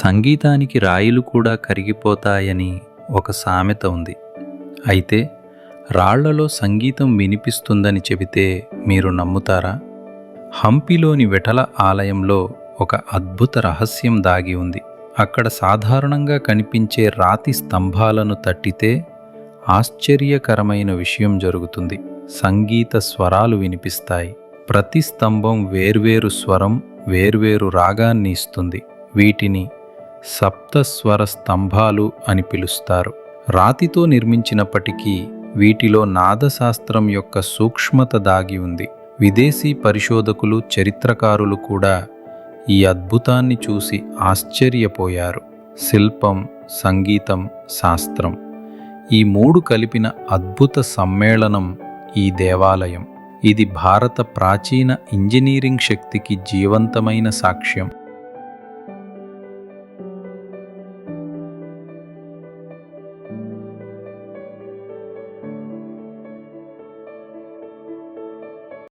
సంగీతానికి రాయిలు కూడా కరిగిపోతాయని ఒక సామెత ఉంది. అయితే రాళ్ళలో సంగీతం వినిపిస్తుందని చెబితే మీరు నమ్ముతారా? హంపిలోని విఠల ఆలయంలో ఒక అద్భుత రహస్యం దాగి ఉంది. అక్కడ సాధారణంగా కనిపించే రాతి స్తంభాలను తట్టితే ఆశ్చర్యకరమైన విషయం జరుగుతుంది. సంగీత స్వరాలు వినిపిస్తాయి. ప్రతి స్తంభం వేర్వేరు స్వరం వేర్వేరు రాగాన్ని ఇస్తుంది. వీటిని సప్తస్వర స్తంభాలు అని పిలుస్తారు. రాతితో నిర్మించినప్పటికీ వీటిలో నాదశాస్త్రం యొక్క సూక్ష్మత దాగి ఉంది. విదేశీ పరిశోధకులు చరిత్రకారులు కూడా ఈ అద్భుతాన్ని చూసి ఆశ్చర్యపోయారు. శిల్పం సంగీతం శాస్త్రం ఈ మూడు కలిపిన అద్భుత సమ్మేళనం ఈ దేవాలయం. ఇది భారత ప్రాచీన ఇంజనీరింగ్ శక్తికి జీవంతమైన సాక్ష్యం.